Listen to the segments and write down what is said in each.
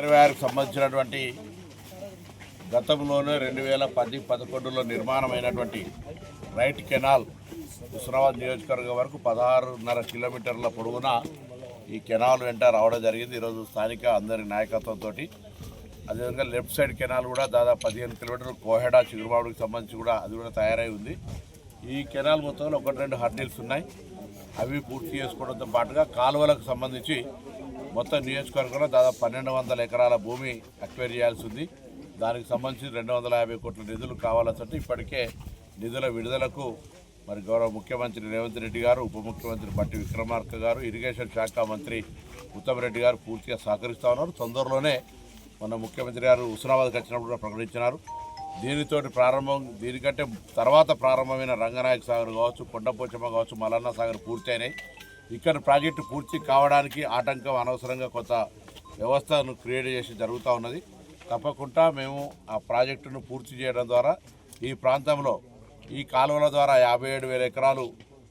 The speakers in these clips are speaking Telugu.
ఇరవై ఆరుకు సంబంధించినటువంటి గతంలోనే రెండు వేల పది పదకొండులో నిర్మాణమైనటువంటి రైట్ కెనాల్ హుస్నాబాద్ నియోజకవర్గం వరకు పదహారున్నర కిలోమీటర్ల పొడవున ఈ కెనాల్ వెంట రావడం జరిగింది. ఈరోజు స్థానిక అందరి నాయకత్వంతో అదేవిధంగా లెఫ్ట్ సైడ్ కెనాల్ కూడా దాదాపు పదిహేను కిలోమీటర్లు కోహెడా చిగురుమావుడికి సంబంధించి కూడా అది కూడా తయారై ఉంది. ఈ కెనాల్ మొత్తంలో ఒకటి రెండు హర్డిల్స్ ఉన్నాయి. అవి పూర్తి చేసుకోవడంతో పాటుగా కాలువలకు సంబంధించి మొత్తం నియోజకవర్గంలో దాదాపు పన్నెండు వందల ఎకరాల భూమి అక్వైర్ చేయాల్సి ఉంది దానికి సంబంధించి రెండు వందల యాభై కోట్ల నిధులు కావాలంటే ఇప్పటికే నిధుల విడుదలకు మరి గౌరవ ముఖ్యమంత్రి రేవంత్ రెడ్డి గారు ఉప ముఖ్యమంత్రి బట్టి విక్రమార్క గారు ఇరిగేషన్ శాఖ మంత్రి ఉత్తమ్ రెడ్డి గారు పూర్తిగా సహకరిస్తూ ఉన్నారు. తొందరలోనే మన ముఖ్యమంత్రి గారు హుస్నాబాద్కి వచ్చినప్పుడు ప్రకటించినారు. దీనితోటి ప్రారంభం దీనికంటే తర్వాత ప్రారంభమైన రంగనాయక సాగర్ కావచ్చు కొండపోచమ్మ కావచ్చు మలన్న సాగర్ పూర్తయినాయి. ఇక్కడ ప్రాజెక్టు పూర్తి కావడానికి ఆటంకం అనవసరంగా కొత్త వ్యవస్థను క్రియేట్ చేసి జరుగుతూ ఉన్నది. తప్పకుండా మేము ఆ ప్రాజెక్టును పూర్తి చేయడం ద్వారా ఈ ప్రాంతంలో ఈ కాలువల ద్వారా యాభై ఏడు వేల ఎకరాలు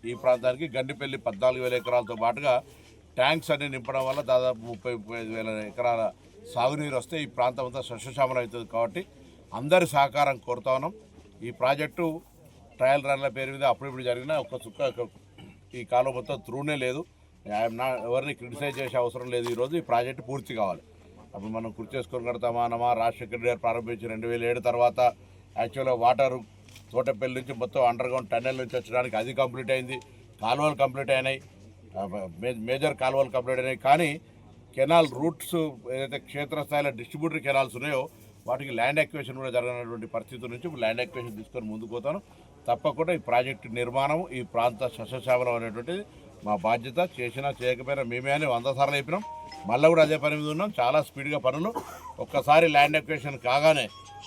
ఈ ప్రాంతానికి గండిపల్లి పద్నాలుగు వేల ఎకరాలతో పాటుగా ట్యాంక్స్ అన్ని నింపడం వల్ల దాదాపు ముప్పై ముప్పై ఐదు వేల ఎకరాల సాగునీరు వస్తే ఈ ప్రాంతం అంతా సస్యశ్యామలం అవుతుంది కాబట్టి అందరి సహకారం కోరుతా ఉన్నాం. ఈ ప్రాజెక్టు ట్రయల్ రన్ల పేరు మీద అప్పుడిప్పుడు జరిగిన ఒక చుక్క ఈ కాలం మొత్తం త్రూనే లేదు. నా ఎవరిని క్రిటిసైజ్ చేసే అవసరం లేదు. ఈరోజు ఈ ప్రాజెక్టు పూర్తి కావాలి. అప్పుడు మనం గుర్తు చేసుకొని కడతామా అనమా రాష్ట్ర రెడ్డి గారు ప్రారంభించి రెండు వేల ఏడు తర్వాత యాక్చువల్గా వాటర్ తోటపల్లి నుంచి మొత్తం అండర్ గ్రౌండ్ టన్నెల్ నుంచి వచ్చడానికి అది కంప్లీట్ అయింది. కాలువలు కంప్లీట్ అయినాయి. మేజర్ కాలువలు కంప్లీట్ అయినాయి. కానీ కెనాల్ రూట్స్ ఏదైతే క్షేత్రస్థాయిలో డిస్ట్రిబ్యూటరీ కెనాల్స్ ఉన్నాయో వాటికి ల్యాండ్ ఎక్వేషన్ కూడా జరగనటువంటి పరిస్థితి నుంచి ఇప్పుడు ల్యాండ్ ఎక్వేషన్ తీసుకొని ముందుకు పోతాను తప్పకుండా ఈ ప్రాజెక్టు నిర్మాణం ఈ ప్రాంత సస్యశ్యామలం అనేటువంటిది మా బాధ్యత. చేసినా చేయకపోయినా మేమే అని వంద సార్లు అయిపోయినాం మళ్ళీ కూడా అదే పని మీద ఉన్నాం. చాలా స్పీడ్గా పనులు. ఒక్కసారి ల్యాండ్ ఎక్వేషన్ కాగానే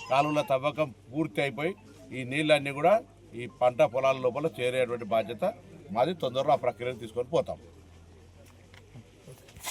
కాలువల తవ్వకం పూర్తి అయిపోయి ఈ నీళ్ళన్నీ కూడా ఈ పంట పొలాల లోపల చేరేటువంటి బాధ్యత. మాది తొందరలో ఆ ప్రక్రియను తీసుకొని పోతాం.